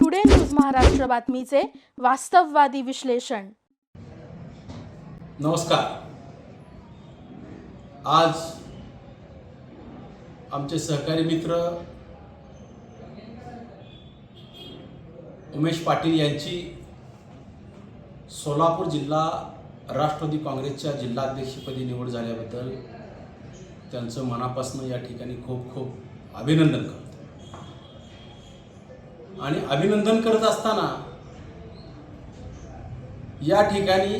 Today news Maharashtra बातमीचे वास्तववादी विश्लेषण नमस्कार. आज आमचे सहकारी मित्र उमेश पाटील यांची सोलापूर जिल्हा राष्ट्रवादी काँग्रेसच्या जिल्हाध्यक्षपदी निवड झाल्याबद्दल त्यांचं मनापासून या ठिकाणी खूप खूप अभिनंदन करतो. आणि अभिनंदन करत असताना या ठिकाणी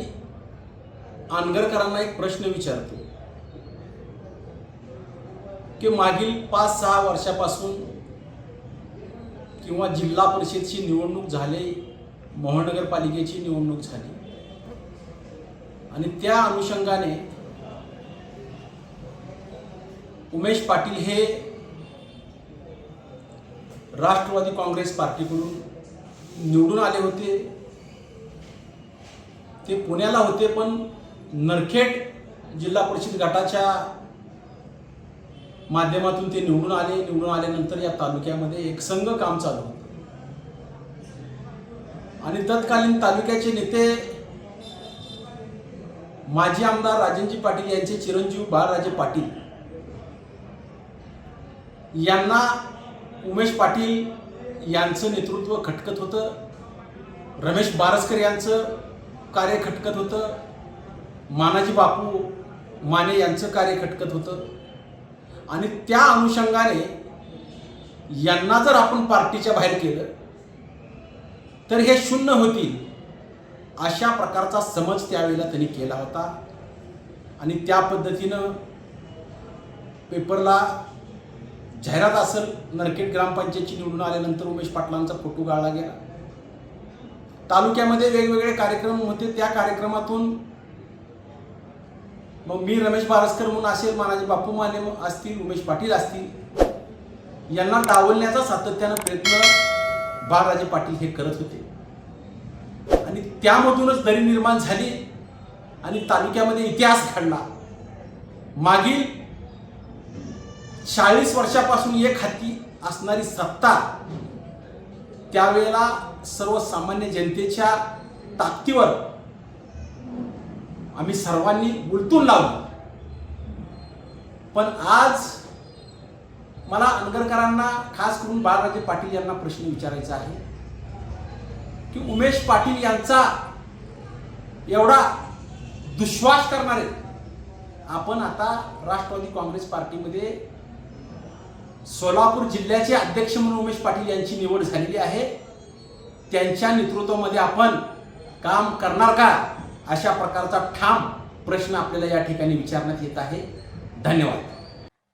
आनगरकरांना एक प्रश्न विचारतो की मागील पाच सहा वर्षापासून किंवा जिल्हा परिषदची निवडणूक झाली महानगरपालिकेची निवडणूक झाली आणि त्या अनुषंगाने उमेश पाटील हे राष्ट्रवादी काँग्रेस पार्टीकडून निवडून आले होते. ते पुण्याला होते पण नरखेड जिल्हा परिषद गटाच्या माध्यमातून ते निवडून आले. निवडून आल्यानंतर या तालुक्यामध्ये एक संघ काम चालू होतं. आणि तत्कालीन तालुक्याचे नेते माजी आमदार राजनजी पाटील यांचे चिरंजीव बाळराजे पाटील. यांना उमेश पाटील यांचं नेतृत्व खटकत होतं. रमेश बारसकर यांचं कार्य खटकत होतं. मानाजी बापू माने यांचं कार्य खटकत होतं. आणि त्या अनुषंगाने यांना जर आपण पार्टीच्या बाहेर केलं तर हे शून्य होतील. अशा प्रकारचा समज त्यावेळेला त्यांनी केला होता. आणि त्या पद्धतीनं पेपरला जाहिरात असेल नरकेट ग्रामपंचायतची निवडून आल्यानंतर उमेश पाटलांचा फोटो गाळला गेला. तालुक्यामध्ये वेगवेगळे कार्यक्रम होते. त्या कार्यक्रमातून मग मी रमेश बारसकर म्हणून असेल मानाजी बापू माने असतील उमेश पाटील असतील यांना डावलण्याचा सातत्यानं प्रयत्न बाळराजे पाटील हे करत होते. त्यामधूनच दरी निर्माण झाली आणि तालुक्यामध्ये इतिहास घडला. मागील चाळीस वर्षापासून एक हाती असणारी सत्ता त्यावेळेला सर्वसामान्य जनतेच्या ताकदीवर आम्ही सर्वांनी उलटून लावलं. पण आज मला अनगरकरांना खास करून बाळराजे पाटील यांना प्रश्न विचारायचा आहे. की उमेश पाटील यांचा एवढा दुश्वास करणारे. आपण आता राष्ट्रवादी काँग्रेस पार्टीमध्ये सोलापूर जिल्ह्याचे अध्यक्ष म्हणून उमेश पाटील यांची निवड झालेली आहे. त्यांच्या नेतृत्वामध्ये आपण काम करणार का? अशा प्रकारचा ठाम प्रश्न आपल्याला या ठिकाणी विचारण्यात येत आहे. धन्यवाद.